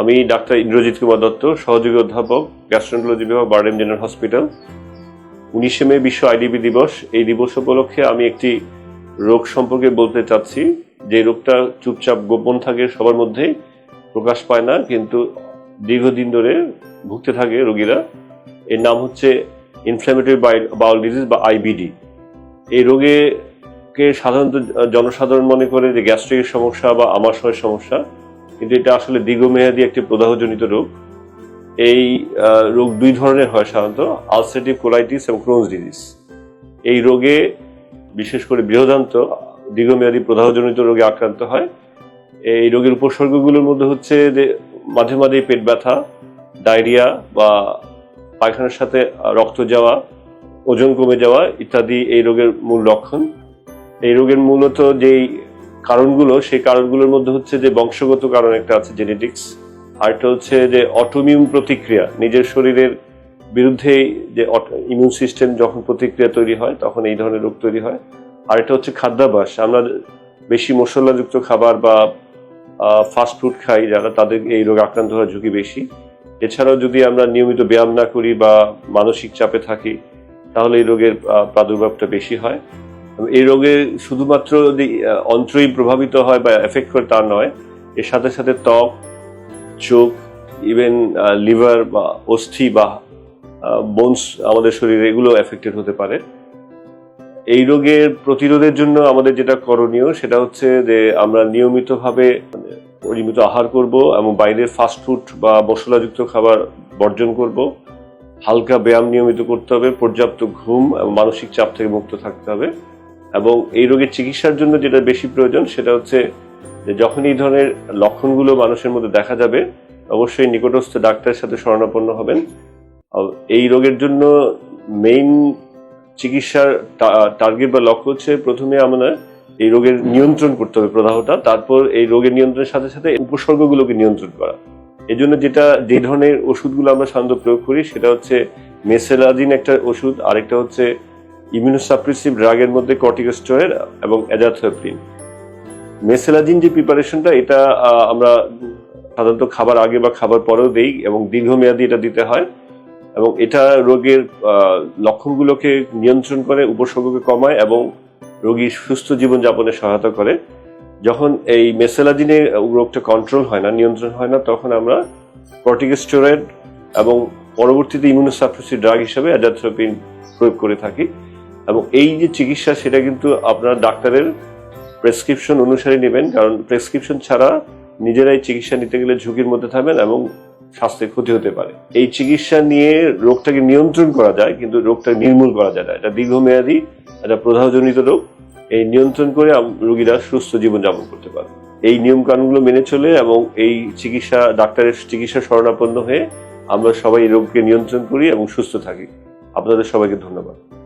আমি ডাক্তার ইন্দ্রজিৎ কুমার দত্ত, সহযোগী অধ্যাপক গ্যাস্ট্রোন্টোলজি বিভাগ বার্ডেম জেনারেল হসপিটাল উনিশে মে বিশ্ব আইডিবি দিবস। এই দিবস উপলক্ষে আমি একটি রোগ সম্পর্কে বলতে চাচ্ছি। যে রোগটা চুপচাপ গোপন থাকে সবার মধ্যেই প্রকাশ পায় না, কিন্তু দীর্ঘদিন ধরে ভুগতে থাকে রোগীরা। এর নাম হচ্ছে ইনফ্ল্যামেটরি বাউল ডিজিজ বা আইবিডি এই রোগে কে সাধারণত জনসাধারণ মনে করে যে গ্যাস্ট্রিকের সমস্যা বা আমাশয়ের সমস্যা। কিন্তু এটা আসলে দীর্ঘমেয়াদী একটি প্রদাহজনিত রোগ। এই রোগ দুই ধরনের হয় সাধারণত আলসারেটিভ কোলাইটিস এবং ক্রোনস ডিজিজ। এই রোগে, বিশেষ করে বৃহদান্ত, দীর্ঘমেয়াদী প্রদাহজনিত রোগে আক্রান্ত হয়। এই রোগের উপসর্গগুলোর মধ্যে হচ্ছে যে, মাঝে মাঝে পেট ব্যথা, ডায়রিয়া বা পায়খানার সাথে রক্ত যাওয়া, ওজন কমে যাওয়া ইত্যাদি এই রোগের মূল লক্ষণ। এই রোগের মূলত যেই কারণগুলো, সেই কারণগুলোর মধ্যে হচ্ছে যে বংশগত কারণ একটা আছে জেনেটিক্স আরেকটা হচ্ছে যে অটোমিউন প্রতিক্রিয়া, নিজের শরীরের বিরুদ্ধে যে ইমিউন সিস্টেম যখন প্রতিক্রিয়া তৈরি হয়, তখন এই ধরনের রোগ তৈরি হয়। আর আরেকটা হচ্ছে খাদ্যাভ্যাস, আমরা বেশি মশলাযুক্ত খাবার বা ফাস্ট ফুড খাই, যারা তাদের এই রোগ আক্রান্ত হওয়ার ঝুঁকি বেশি। এছাড়াও যদি আমরা নিয়মিত ব্যায়াম না করি বা মানসিক চাপে থাকি, তাহলে এই রোগের প্রাদুর্ভাবটা বেশি হয়। এই রোগে শুধুমাত্র যে অন্ত্রই প্রভাবিত হয় বা এফেক্ট করে তা নয়, এর সাথে সাথে ত্বক, চোখ ইভেন লিভার বা অস্থি বা বোনস আমাদের শরীরে এগুলো এফেক্টেড হতে পারে। এই রোগের প্রতিরোধের জন্য আমাদের যেটা করণীয় সেটা হচ্ছে যে আমরা নিয়মিতভাবে মানে পরিমিত আহার করব এবং বাইরের ফাস্টফুড বা মশলাযুক্ত খাবার বর্জন করব। হালকা ব্যায়াম নিয়মিত করতে হবে, পর্যাপ্ত ঘুম এবং মানসিক চাপ থেকে মুক্ত থাকতে হবে। এবং এই রোগের চিকিৎসার জন্য যেটা বেশি প্রয়োজন সেটা হচ্ছে যে যখন এই ধরনের লক্ষণগুলো মানুষের মধ্যে দেখা যাবে, অবশ্যই নিকটস্থ ডাক্তারের সাথে শরণাপন্ন হবেন। এই রোগের জন্য মেইন চিকিৎসার টার্গেট বা লক্ষ্য হচ্ছে প্রথমে আমরা এই রোগের নিয়ন্ত্রণ করতে হবে প্রদাহটা, তারপর এই রোগের নিয়ন্ত্রণের সাথে সাথে উপসর্গগুলোকে নিয়ন্ত্রণ করা। এই জন্য যেটা যে ধরনের ওষুধগুলো আমরা সাধারণত প্রয়োগ করি সেটা হচ্ছে মেসেলাজিন একটা ওষুধ, আরেকটা হচ্ছে ইমিউনোসাপ্রেসিভ ড্রাগের মধ্যে কর্টিকোস্টেরয়েড এবং অ্যাজাথোপ্রিন মেসেলাজিন যে প্রিপারেশনটা এটা আমরা সাধারণত খাবার আগে বা খাবার পরেও দেই এবং দীর্ঘমেয়াদী এটা দিতে হয় এবং এটা রোগের লক্ষণগুলোকে নিয়ন্ত্রণ করে, উপসর্গকে কমায় এবং রোগীর সুস্থ জীবনযাপনে সহায়তা করে। যখন এই মেসেলাজিনে রোগটা কন্ট্রোল হয় না, নিয়ন্ত্রণ হয় না, তখন আমরা কর্টিকোস্টেরয়েড এবং পরবর্তীতে ইমিউনোসাপ্রেসিভ ড্রাগ হিসেবে অ্যাজাথ্রোপিন প্রয়োগ করে থাকি। এবং এই যে চিকিৎসা, সেটা কিন্তু আপনার ডাক্তারের প্রেসক্রিপশন অনুসারে নেবেন, কারণ প্রেসক্রিপশন ছাড়া নিজেরাই চিকিৎসা নিতে গেলে ঝুঁকির মধ্যে থাকবেন এবং স্বাস্থ্যের ক্ষতি হতে পারে। এই চিকিৎসা নিয়ে রোগটাকে নিয়ন্ত্রণ করা যায়, কিন্তু রোগটা নির্মূল করা যায় না। এটা দীর্ঘমেয়াদী একটা প্রদাহজনিত রোগ। এই নিয়ন্ত্রণ করে রোগীরা সুস্থ জীবনযাপন করতে পারে এই নিয়ম কানুনগুলো মেনে চলে এবং এই চিকিৎসা, ডাক্তারের চিকিৎসা শরণাপন্ন হয়ে আমরা সবাই রোগকে নিয়ন্ত্রণ করি এবং সুস্থ থাকি। আপনাদের সবাইকে ধন্যবাদ।